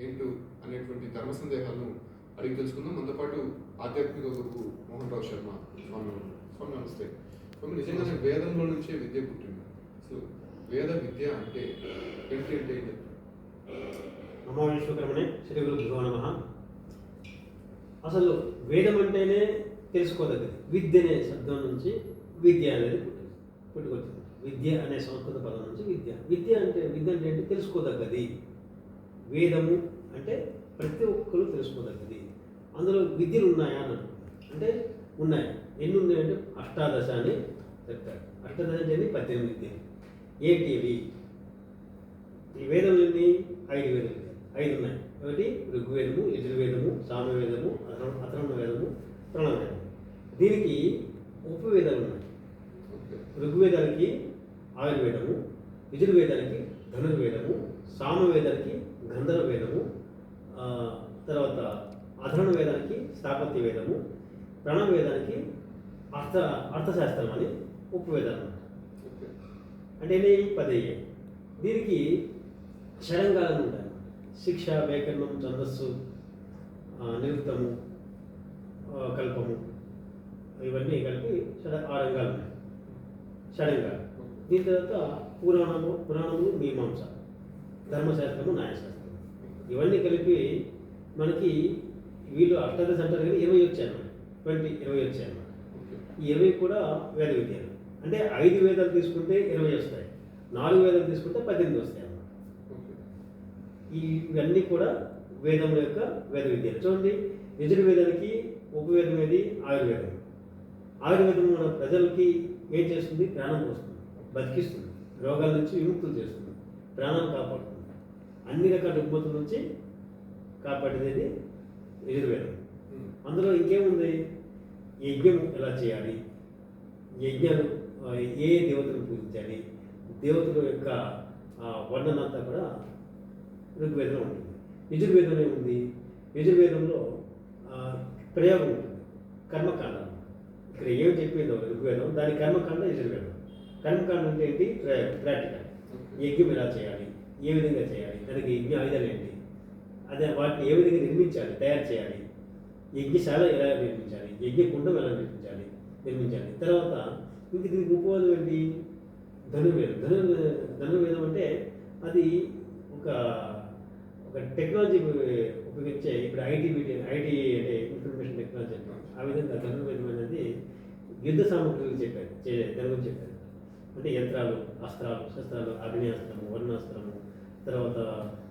ఏంటో అనేటువంటి ధర్మ సందేహాలను అడిగి తెలుసుకుందాం. మనతో పాటు ఆధ్యాత్మిక గురువు మోహన్ రావు శర్మ స్వామి స్వామి నమస్తే. స్వామి నిజంగానే వేదంలో నుంచే విద్య పుట్టింది. సో వేద విద్య అంటే ఏంటి అంటే ఏం చెప్తారు? నమో విశ్వకర్మణే శ్రీ నమ. అసలు వేదం అంటేనే తెలుసుకోదగ్గది. విద్య అనే శబ్దం నుంచి విద్య అనేది పుట్టింది. పుట్టుకొచ్చింది. విద్య అనే సంస్కృత పదం నుంచి విద్య. విద్య అంటే విద్య అంటే తెలుసుకోదగ్గది. వేదము అంటే ప్రతి ఒక్కరు తెలుసుకోదగ్గది. అందులో విద్యలు ఉన్నాయా అని అంటే ఉన్నాయి. ఎన్ని ఉన్నాయంటే అష్టాదశ అని చెప్తారు. అష్టాదశ అంటే పద్దెనిమిది విద్యలు ఏంటి ఈ వేదం ఎన్ని? ఐదు వేదములు. ఐదు ఉన్నాయి. ఒకటి ఋగ్వేదము యజుర్వేదము సామవేదము అథర్వ అథర్వణ వేదము ప్రణవేదము దీనికి ఉపవేదాలు ఉన్నాయి. ఋగ్వేదానికి ఆయుర్వేదము యజుర్వేదానికి ధనుర్వేదము సామవేదానికి గంధర్వ వేదము తర్వాత అధర్వణ వేదానికి స్థాపత్య వేదము ప్రణవేదానికి అర్థ అర్థశాస్త్రం అని ఉపవేదాలు. అంటే ఎన్ని పది దీనికి షడంగాలను ఉంటాయి. శిక్ష వ్యాకరణం ఛందస్సు నిరుక్తము కల్పము ఇవన్నీ కలిపి షడ ఆ రంగాలు ఉన్నాయి షడంగాలు దీని తర్వాత పురాణము పురాణము మీమాంస ధర్మశాస్త్రము న్యాయశాస్త్రం. ఇవన్నీ కలిపి మనకి వీళ్ళు అష్టాదశ అంటారు కానీ ఇరవై వచ్చాయి అన్నమాట. ట్వంటీ ఇరవై వచ్చాయి అన్నమాట. ఈ ఇరవై కూడా వేద విద్యలు. అంటే ఐదు వేదాలు తీసుకుంటే ఇరవై వస్తాయి. నాలుగు వేదాలు తీసుకుంటే పద్దెనిమిది వస్తాయి అన్నమాట. ఇవన్నీ కూడా వేదం యొక్క వేద విద్యలు. చూడండి యజుర్వేదానికి ఉపవేదం ఏది? ఆయుర్వేదం. ఆయుర్వేదం మన ప్రజలకి ఏం చేస్తుంది? ప్రాణం పోస్తుంది. బతికిస్తుంది. రోగాల నుంచి విముక్తులు చేస్తుంది. ప్రాణం కాపాడుతుంది. అన్ని రకాల రుగ్మతుల నుంచి కాపాడేది యజుర్వేదం. అందులో ఇంకేముంది? యజ్ఞం ఎలా చేయాలి? యజ్ఞాలు ఏ దేవతను పూజించాలి? దేవతల యొక్క వర్ణన అంతా కూడా ఋగ్వేదంలో ఉంటుంది. యజుర్వేదంలో ఏముంది? యజుర్వేదంలో ప్రయోగం ఉంటుంది. కర్మకాండ. ఇక్కడ ఏం చెప్పిందో ఋగ్వేదం దాని కర్మకాండ యజుర్వేదం. కర్మకాండ అంటే ఏంటి? ప్రాక్టికల్. యజ్ఞం ఎలా చేయాలి? ఏ విధంగా చేయాలి? దానికి యజ్ఞ ఆయుధాలు ఏంటి? అదే వాటిని ఏ విధంగా నిర్మించాలి? తయారు చేయాలి. యజ్ఞశాల ఎలా నిర్మించాలి? యజ్ఞకుండం ఎలా నిర్మించాలి? నిర్మించాలి. తర్వాత ఇంక దీనికి ఉపవాదం ఏంటి? ధనుర్వేదం. ధను ధనుర్వేదం అంటే అది ఒక ఒక టెక్నాలజీ ఉపయోగించే ఇప్పుడు ఐటీ ఐటీ అంటే ఇన్ఫర్మేషన్ టెక్నాలజీ అంటాం ఆ విధంగా ధనుర్వేదం అనేది యుద్ధ సామగ్రులు చెప్పారు. చే- దాని గురించి చెప్పారు. అంటే యంత్రాలు అస్త్రాలు శస్త్రాలు అగ్నేయాస్త్రము వర్ణాస్త్రము తర్వాత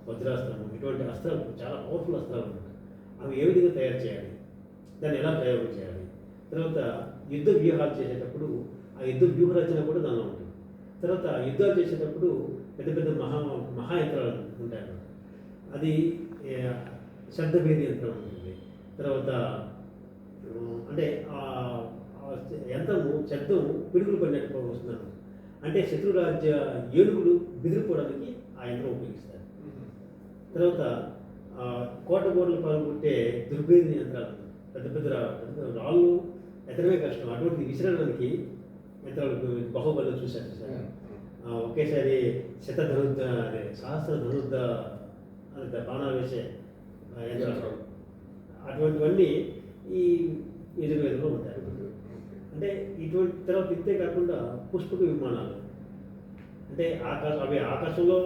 వజ్రాస్త్రము ఇటువంటి అస్త్రాలు చాలా పవర్ఫుల్ అస్త్రాలు ఉన్నాయి. అవి ఏ విధంగా తయారు చేయాలి? దాన్ని ఎలా ప్రయోగం చేయాలి? తర్వాత యుద్ధ వ్యూహాలు చేసేటప్పుడు ఆ యుద్ధ వ్యూహరచన కూడా దానిలో ఉంటుంది. తర్వాత యుద్ధాలు చేసేటప్పుడు పెద్ద పెద్ద మహా మహాయంత్రాలు ఉంటాయి అన్నమాట. అది శబ్దభేది యంత్రం ఉంటుంది. తర్వాత అంటే ఆ ఆ యంత్రము శబ్దం పిడుగులు పడినట్టు వస్తున్నాను అంటే శత్రురాజ్య ఏనుగులు బెదిరిపోవడానికి ఆ యంత్రం ఉపయోగిస్తారు. తర్వాత కోట గోడలు పాల్గొట్టే దుర్భేద యంత్రాలు పెద్ద పెద్ద రాళ్ళు ఎత్తడమే కష్టం అటువంటి విసిరడానికి యంత్రాలు బాహుబలి చూశారు చూసారా ఆ, ఒకేసారి శత ధనుర్ధ అదే సహస్ర ధనుర్ధ అదే బాణాలు వేసే యంత్రాలు. అటువంటివన్నీ ఈ యజుర్వేదంలో ఉంటాయి. అంటే ఇటువంటి తర్వాత ఇంతే కాకుండా పుష్పక విమానాలు అంటే ఆకాశం అవి ఆకాశంలో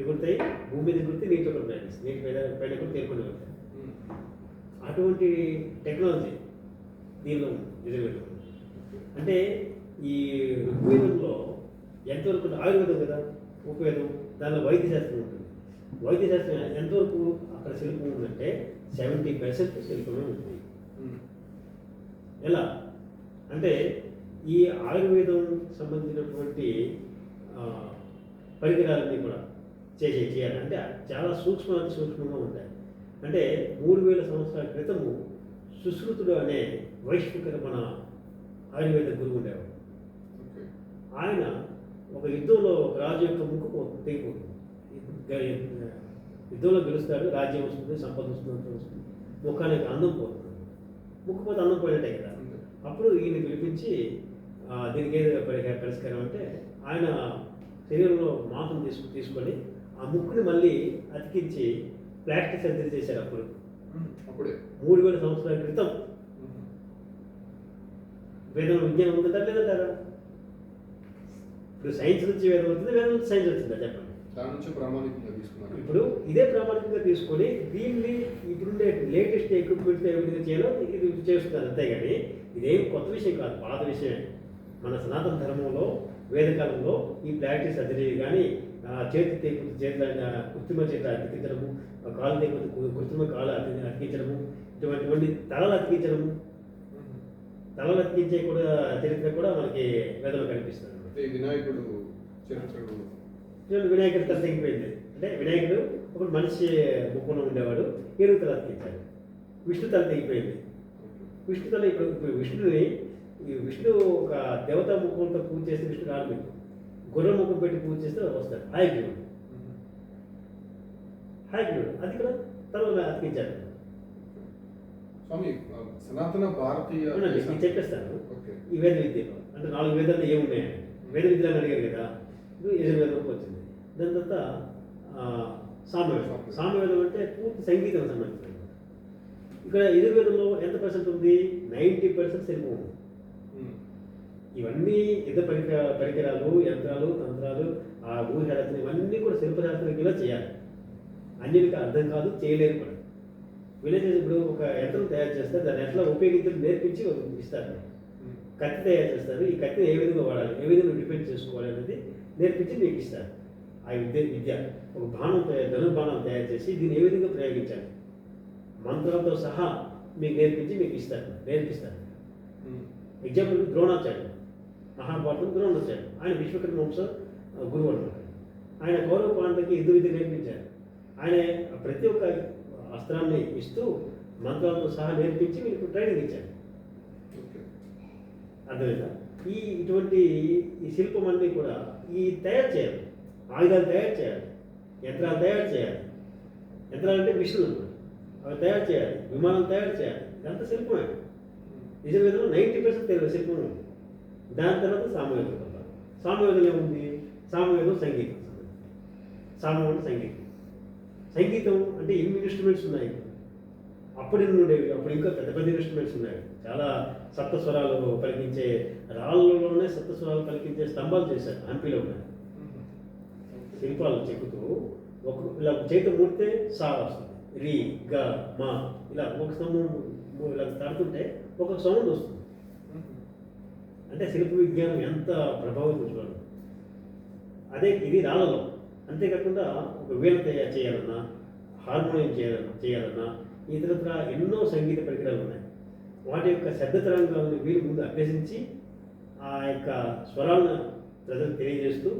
ఎగురుతాయి భూమి మీద ఎగురుతాయి నీటిలో ప్రయాణిస్తాయి నీటి పైన పైన కూడా తేలుకొని వెళ్తాయి. అటువంటి టెక్నాలజీ దీనిలో యజుర్వేదం అంటే ఈ ఋగ్వేదంలో ఎంతవరకు? ఆయుర్వేదం కదా ఉపవేదం దానిలో వైద్య శాస్త్రం ఉంటుంది వైద్య శాస్త్రం ఎంతవరకు అక్కడ శిల్పం ఉందంటే సెవెంటీ పర్సెంట్ శిల్పమే ఉంటుంది. ఎలా అంటే ఈ ఆయుర్వేదం సంబంధించినటువంటి పరికరాలన్నీ కూడా చేసే చేయాలి అంటే చాలా సూక్ష్మ సూక్ష్మంగా ఉంటాయి అంటే మూడు వేల సంవత్సరాల క్రితము సుశ్రుతుడు అనే వైశ్విక మన ఆయుర్వేద గురువు ఉండేవాడు. ఆయన ఒక యుద్ధంలో ఒక రాజు యొక్క ముక్కు తెగిపోతుంది యుద్ధంలో గెలుస్తాడు రాజ్యం వస్తుంది సంపద వస్తుంది వస్తుంది. ముఖానికి అందం పోతుంది. ముక్కు పోతే అందం పోయినట్టే కదా. అప్పుడు ఈయన పిలిపించి దీనికి ఏదో పరిష్కారం అంటే ఆయన శరీరంలో మాసం తీసుకు తీసుకొని ఆ ముక్కుని మళ్ళీ అతికించి ప్లాస్టిక్ సర్జరీ చేశారు అప్పుడు. అప్పుడే. మూడు వేల సంవత్సరాల క్రితం. వేదం విజ్ఞానం ఉందా లేదంటారా ఇప్పుడు సైన్స్ నుంచి వేదం వచ్చింది వేదం నుంచి సైన్స్ వచ్చిందా చెప్పండి. దాని నుంచి ప్రామాణికంగా తీసుకున్నారు. ఇప్పుడు ఇదే ప్రామాణికంగా తీసుకొని దీన్ని ఇప్పుడుండే లేటెస్ట్ ఎక్విప్మెంట్ ఏ విధంగా చేయాలో ఇది చేస్తున్నారు అంతేగాని ఇదేం కొత్త విషయం కాదు పాత విషయమే. మన సనాతన ధర్మంలో వేదకాలంలో ఈ ప్లాస్టిక్ సర్జరీ కానీ చేతి తెగులు చేతుల కృత్రిమ చేతులు అతికించడము కాలు తెగులు కృత్రిమ కాలు అతి అతికించడము ఇటువంటివన్నీ తలలు అతికించడము. తలలు అతికించే కూడా చరిత్ర కూడా మనకి వేదంలో కనిపిస్తుంది వినాయకుడు చరిత్ర చూడండి వినాయకుడి తల తెగిపోయింది అంటే వినాయకుడు ఒక మనిషి ముఖంలో ఉండేవాడు ఏనుగు తల అతికించాడు. విష్ణు తల తెగిపోయింది విష్ణు తల ఇప్పుడు విష్ణుని ఈ విష్ణు ఒక దేవతా ముఖంతో పూజ చేస్తే విష్ణు రాడు మీకు గుర్ర ముఖం పెట్టి పూజ చేస్తే వస్తాడు. హాయకుడు హాయకుడు అది కూడా తల అతికించాడు స్వామి సనాతన భారతీయ నేను చెప్పేస్తాను. ఓకే. ఈ వేద విద్యలో అంటే నాలుగు వేదాలు ఏమున్నాయని వేద విద్యలు అని అడిగారు కదా. ఇప్పుడు యజుర్వేదంకి వచ్చింది. దాని తర్వాత సామవేదం సామవేదం అంటే పూర్తి సంగీతం సంబంధించింది ఇక్కడ యజుర్వేదంలో ఎంత పర్సెంట్ ఉంది? నైంటీ పర్సెంట్ శిల్పం ఉంది. ఇవన్నీ యుద్ధ పరికర పరికరాలు యంత్రాలు తంత్రాలు ఆ ఊహరచన ఇవన్నీ కూడా శిల్పశాస్త్రంగా చేయాలి. అన్యునికి అర్థం కాదు చేయలేరు కూడా. విలేజెస్ ఇప్పుడు ఒక యంత్రం తయారు చేస్తే దాన్ని ఎట్లా ఉపయోగించడం నేర్పించి ఇస్తారు. కత్తి తయారు చేస్తారు ఈ కత్తిని ఏ విధంగా వాడాలి ఏ విధంగా డిపెండ్ చేసుకోవాలి అనేది నేర్పించి మీకు ఇస్తారు. ఆ విద్య విద్య. ఒక బాణం తయారు ధను బాణం తయారు చేసి దీన్ని ఏ విధంగా ప్రయోగించాలి? మంత్రాలతో సహా మీకు నేర్పించి మీకు ఇస్తారు నేర్పిస్తారు. ఎగ్జాంపుల్ ద్రోణాచార్యుడు మహాభారతం ద్రోణాచార్యుడు ఆయన విశ్వకర్మ వంశ గురువు అనమాట ఆయన కౌరవ పాండవులకి యుద్ధ విద్య నేర్పించారు. ఆయన ప్రతి ఒక్క అస్త్రాన్ని ఇస్తూ మంత్రాలతో సహా నేర్పించి మీకు ట్రైనింగ్ ఇచ్చారు అర్థమైందా? ఈ ఇటువంటి ఈ శిల్పం అన్నీ కూడా ఈ తయారు చేయాలి. ఆయుధాలు తయారు చేయాలి. యంత్రాలు తయారు చేయాలి. యంత్రాలు అంటే మిషన్లు అవి తయారు చేయాలి. విమానం తయారు చేయాలి. ఇదంతా శిల్పమే. నిజవేదంలో నైంటీ పర్సెంట్ తెలుగు శిల్పం ఉంది దాని తర్వాత సామవేదం తప్ప సామవేదం ఏముంది? సామవేదం సంగీతం. సామం అంటే సంగీతం. సంగీతం అంటే ఎన్ని ఇన్స్ట్రుమెంట్స్ ఉన్నాయి. అప్పటి నుండి ఉండేవి అప్పుడు ఇంకా పెద్ద పెద్ద ఇన్స్ట్రుమెంట్స్ ఉన్నాయి. చాలా సప్తస్వరాలు పలికించే రాళ్ళలోనే సప్తస్వరాలు పలికించే స్తంభాలు చేశారు. హంపీలో ఉన్నాయి శిల్పాలు చెక్కుతూ ఒక ఇలా చేతి ముడితే సా వస్తుంది. రి గ మా ఇలా ఒక స్తంభం ఇలా తడుతుంటే ఒక సౌండ్ వస్తుంది. అంటే శిల్ప విజ్ఞానం ఎంత ప్రభావితం చూడండి. అదే ఇది రాళ్ళలో అంతేకాకుండా ఒక వీణ తయారు చేయాలన్నా హార్మోనియం చేయాలన్నా చేయాలన్నా ఇతరత్ర ఎన్నో సంగీత పరికరాలు ఉన్నాయి. వాటి యొక్క శబ్ద తరంగాలను వీరు ముందు అభ్యసించి ఆ యొక్క స్వరాలను ప్రజలకు తెలియజేస్తూ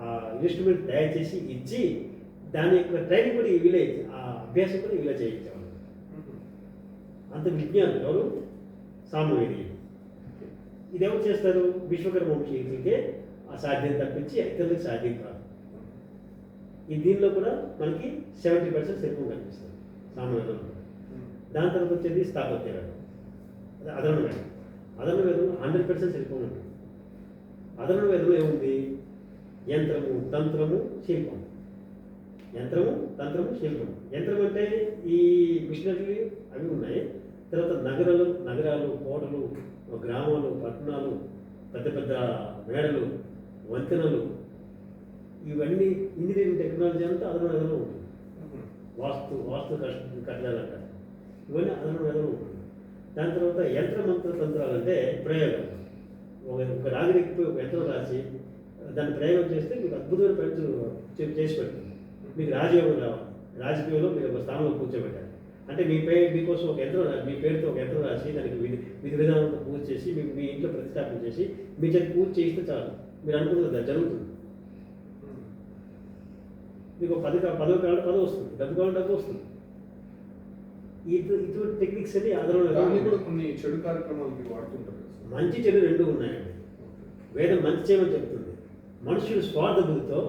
ఆ ఇన్స్ట్రుమెంట్ తయారు చేసి ఇచ్చి దాని యొక్క ట్రైనింగ్ కూడా వీలే ఆ అభ్యాసం కూడా వీలే చేయించేవాళ్ళు. అంత విజ్ఞానం ఎవరు? సామవేది. ఇది చేస్తారు? విశ్వకర్మ వంశీయులకే ఆ సాధ్యం తప్పించి ఇతరులకు సాధ్యం కాదు. ఈ దీనిలో కూడా మనకి సెవెంటీ పర్సెంట్ శిల్పం కనిపిస్తుంది సామాన్యంలో దాని తర్వాత వచ్చేది స్థాపత్య వేదం అదే అదన వేదం హండ్రెడ్ పర్సెంట్ శిల్పం ఉంటుంది అదన వేదంలో ఏముంది? యంత్రము తంత్రము శిల్పం. యంత్రము తంత్రము శిల్పము యంత్రం అంటే ఈ మిషనరీ అవి ఉన్నాయి. తర్వాత నగరాలు నగరాలు కోటలు గ్రామాలు పట్టణాలు పెద్ద పెద్ద మేడలు వంతెనలు ఇవన్నీ ఇంజనీరింగ్ టెక్నాలజీ అంతా అదన వేదంలో ఉంటుంది. వాస్తు వాస్తు కష్ట కట్టడాలు అంటారు ఇవన్నీ అదన వేదంలో ఉంటుంది. దాని తర్వాత యంత్ర మంత్ర తంత్రాలు అంటే ప్రయోగాలు ఒక ఒక రాగిరెక్కిపోయి ఒక యంత్రం రాసి దాన్ని ప్రయోగం చేస్తే మీకు అద్భుతమైన ప్రయత్నం చేసి పెడుతుంది మీకు రాజయోగం రావాలి. రాజకీయంలో మీరు ఒక స్థానంలో కూర్చోబెట్టాలి. అంటే మీ పేరు మీకోసం ఒక యంత్రం మీ పేరుతో ఒక యంత్రం రాసి దానికి విధి విధి విధానంతో పూజ చేసి మీ మీ ఇంట్లో ప్రతిష్టాపన చేసి మీ చేతి పూజ చేయిస్తే చాలు. మీరు అనుకున్నది అది జరుగుతుంది. మీకు పది పదవి కావాలంటే పదవి వస్తుంది. డబ్బు కావాలంటే డబ్బు వస్తుంది. ఇటు ఇటువంటి టెక్నిక్స్ అన్ని ఆధారంలో కొన్ని చెడు కార్యక్రమాలు వాడుతుంటారు. మంచి చెడు రెండు ఉన్నాయండి. వేదం మంచి చేయమని చెప్తుంది. మనుషులు స్వార్థ బుద్ధితో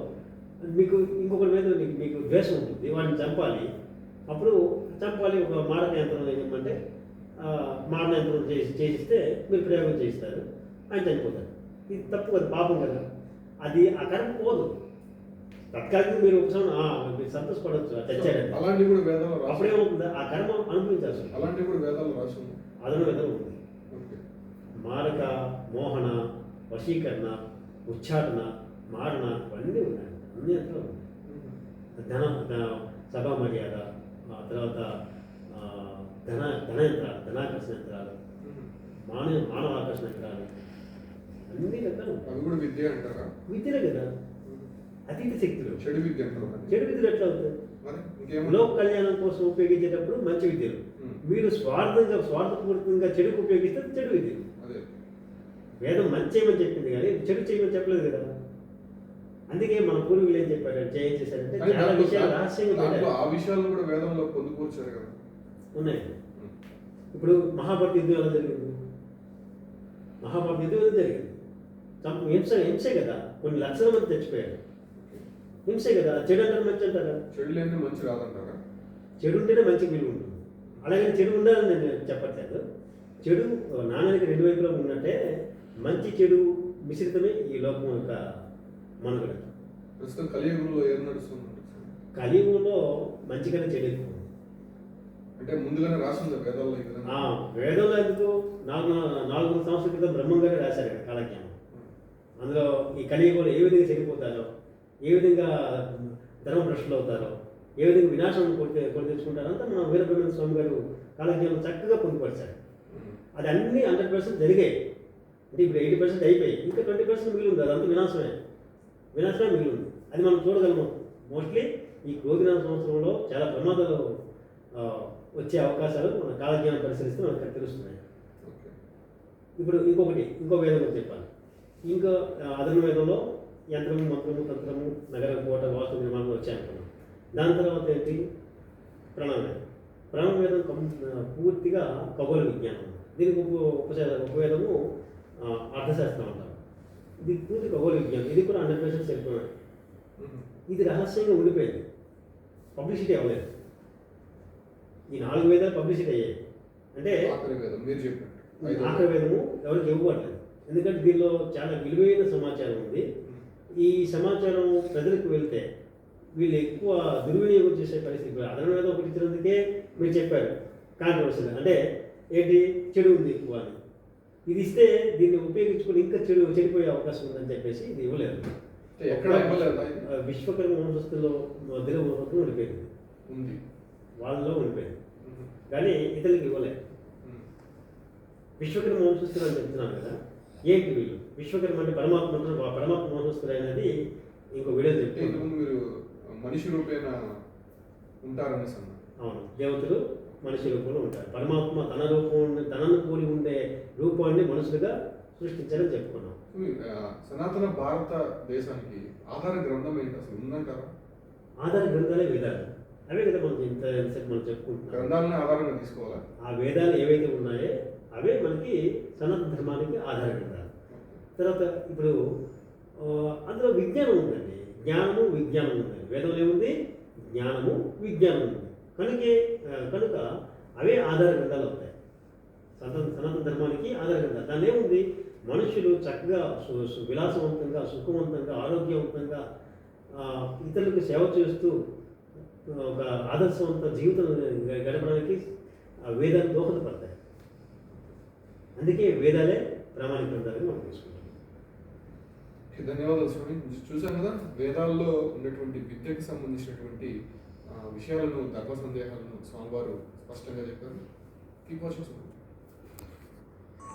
మీకు ఇంకొకరి మీద మీకు మీకు ద్వేషం ఉంటుంది. వాడిని చంపాలి. అప్పుడు చంపాలి ఒక మారణ యంత్రం ఏమంటే మారణ యంత్రం చేసి చేసిస్తే మీరు ప్రయోగం చేయిస్తారు ఆయన చనిపోతారు. ఇది తప్పు కదా పాపం కదా. అది ఆ కర్మ పోదు. తత్కాలికంగా మీరు ఉపశమనం ఆ, మీరు సంతోషపడవచ్చు అలాంటివి కూడా వేదాలు అప్పుడేమవుతుంది ఆ కర్మ అనుభవించాల్సి ఉంటుంది అలాంటివి కూడా వేదాలు రాసి అదన ఉంది. ఓకే. మారక మోహన వశీకరణ ఉచ్చాటన మారణ ఇవన్నీ ఉన్నాయి. అన్ని అంతా ఉన్నాయి. ధన సభా మర్యాద తర్వాత ధన ధన యంత్రాలు ధనాకర్షణ యంత్రాలు మానవ మానవ ఆకర్షణ యంత్రాలు అన్ని రకాలు ఉన్నాయి. అవి కూడా విద్య అంటారా? విద్యలే కదా. అతీత శక్తులు. చెడు విద్య. చెడు విద్యలు ఎట్లా అవుతాయి? లోక కళ్యాణం కోసం ఉపయోగించేటప్పుడు మంచి విద్యలు. మీరు స్వార్థంగా స్వార్థపూరితంగా చెడుకు ఉపయోగిస్తే అది చెడు విద్యలు అదే. వేదం మంచి చేయమని చెప్పింది కానీ చెడు చేయమని చెప్పలేదు కదా. అందుకే మన పూర్వీకులు ఏం చెప్పారంటే ఏం చేశారంటే చాలా విషయాలు రహస్యంగా. ఆ విషయాలను కూడా వేదంలో పొందుపరిచారు కదా. ఉన్నాయి. ఇప్పుడు మహాభారత యుద్ధం ఎలా జరిగింది? మహాభారత యుద్ధం ఎలా జరిగింది? హింస హింసే కదా. కొన్ని లక్షల మంది తెచ్చిపోయారు. హింసే కదా. చెడు అంటారు మంచి అంటారా చెడు లేని మంచి రాదంటారా? చెడు ఉంటేనే మంచి విలువ ఉంటుంది. అలాగే చెడు ఉండాలని నేను చెప్పట్లేదు. చెడు నాణ్యానికి రెండు వైపులా ఉన్నట్టే మంచి చెడు మిశ్రితమే ఈ లోకం యొక్క మనుగడ. ప్రస్తుతం కలియుగంలో ఏం నడుస్తుంది కలియుగంలో మంచి కన్నా చెడు. అంటే ముందుగానే రాసింది ఆ, వేదంలో ఎందుకు? నాలుగు నాలుగు వందల సంవత్సరాల క్రితం బ్రహ్మం గారే రాశారు కదా కాలజ్ఞానం. అందులో ఈ కలియుగంలో ఏ విధంగా చెడిపోతారో ఏ విధంగా ధర్మభ్రష్టులు అవుతారో ఏ విధంగా వినాశం కొట్టి కొని తెచ్చుకుంటారో అంతా మన వీరబ్రహ్మ స్వామి గారు కాలజ్ఞానం చక్కగా పొందుపరిచారు. అది అన్ని హండ్రెడ్ పర్సెంట్ జరిగాయి. అంటే ఇప్పుడు ఎయిటీ పర్సెంట్ అయిపోయి ఇంకా ట్వంటీ పర్సెంట్ మిగిలి ఉంది అదంతా వినాశమే వినాశమే మిగిలి ఉంది అది మనం చూడగలము మోస్ట్లీ ఈ క్రోధినామ సంవత్సరంలో చాలా ప్రమాదాలు వచ్చే అవకాశాలు మన కాలజ్ఞానం పరిశీలిస్తే మనకు తెలుస్తున్నాయి ఇప్పుడు ఇంకొకటి ఇంకో వేదం చెప్పాలి ఇంకో అదన వేదంలో యంత్రము మంత్రము తంత్రము నగర కోట వాస్తు నిర్మాణం వచ్చాయనుకున్నాం దాని తర్వాత ఏంటి ప్రణవేదం ప్రణవేదం కం పూర్తిగా ఖగోళ విజ్ఞానం దీనికి ఉప ఉపశా ఉపవేదము అర్థశాస్త్రం అంటారు ఇది పూర్తి ఖగోళ విజ్ఞానం ఇది కూడా హండ్రెడ్ పర్సెంట్ ఉమ్. ఇది రహస్యంగా ఉండిపోయింది. పబ్లిసిటీ అవ్వలేదు. ఈ నాలుగు వేదాలు పబ్లిసిటీ అయ్యాయి. అంటే ఆఖరి వేదము ఎవరికి ఇవ్వట్లేదు ఎందుకంటే దీనిలో చాలా విలువైన సమాచారం ఉంది. ఈ సమాచారం ప్రజలకు వెళ్తే వీళ్ళు ఎక్కువ దుర్వినియోగం చేసే పరిస్థితి ఇప్పుడు అదన వేదం ఒకటి ఇచ్చినందుకే మీరు చెప్పారు. కాంట్రవర్సీ అంటే ఏంటి? చెడు ఉంది ఎక్కువ అని. ఇది ఇస్తే దీన్ని ఉపయోగించుకొని ఇంకా చెడు చెడిపోయే అవకాశం ఉందని చెప్పేసి ఇది ఇవ్వలేదు. ఎక్కడ విశ్వకర్మ వంశస్థుల్లో మధ్యలో మొత్తం ఉండిపోయింది. ఉంది. వాళ్ళలో ఉండిపోయింది. కానీ ఇతరులకు ఇవ్వలేదు. విశ్వకర్మ వంశస్థులు అని చెప్తున్నాను కదా ఏంటి వీళ్ళు? విశ్వకర్మ అంటే పరమాత్మ పరమాత్మ వంశస్థులు అనేది ఇంకో వీడియో మీరు మనిషి రూపేణ ఉంటారనేసి అవును. దేవతలు మనిషి రూపంలో ఉంటారు పరమాత్మ తన రూపం తనను కూడి ఉండే రూపాన్ని మనుషులుగా సృష్టించారని చెప్పుకున్నాం. సనాతన భారత దేశానికి ఆధార గ్రంథం ఏంటి? అసలు ఉందంటారా ఆధార గ్రంథాలే వేదాలు. అవే కదా మనం ఇంత ఇంతసేపు మనం చెప్పుకుంటున్నాం. గ్రంథాలని ఆధారంగా తీసుకోవాలా? ఆ వేదాలు ఏవైతే ఉన్నాయో అవే మనకి సనాతన ధర్మానికి ఆధార గ్రంథాలు. తర్వాత ఇప్పుడు అందులో విజ్ఞానం ఉందండి. జ్ఞానము విజ్ఞానం ఉంది వేదంలో ఏముంది? జ్ఞానము విజ్ఞానం ఉంది. కనుక కనుక అవే ఆధార గ్రంథాలు అవుతాయి. సనాతన సనాతన ధర్మానికి ఆధార గ్రంథాలు. దాని ఏముంది? మనుషులు చక్కగా సు- విలాసవంతంగా సుఖవంతంగా ఆరోగ్యవంతంగా ఇతరులకు సేవ చేస్తూ ఒక ఆదర్శవంత జీవితం గడపడానికి ఆ వేదాలు దోహదపడతాయి. అందుకే వేదాలే ప్రామాణిక గ్రంథాలని మనం తీసుకుంటాం. ధన్యవాదాలు స్వామి. చూసాం కదా వేదాల్లో ఉన్నటువంటి విద్యకు సంబంధించినటువంటి విషయాలను ధర్మ సందేహాలను స్వామివారు స్పష్టంగా చెప్పారు. Keep watching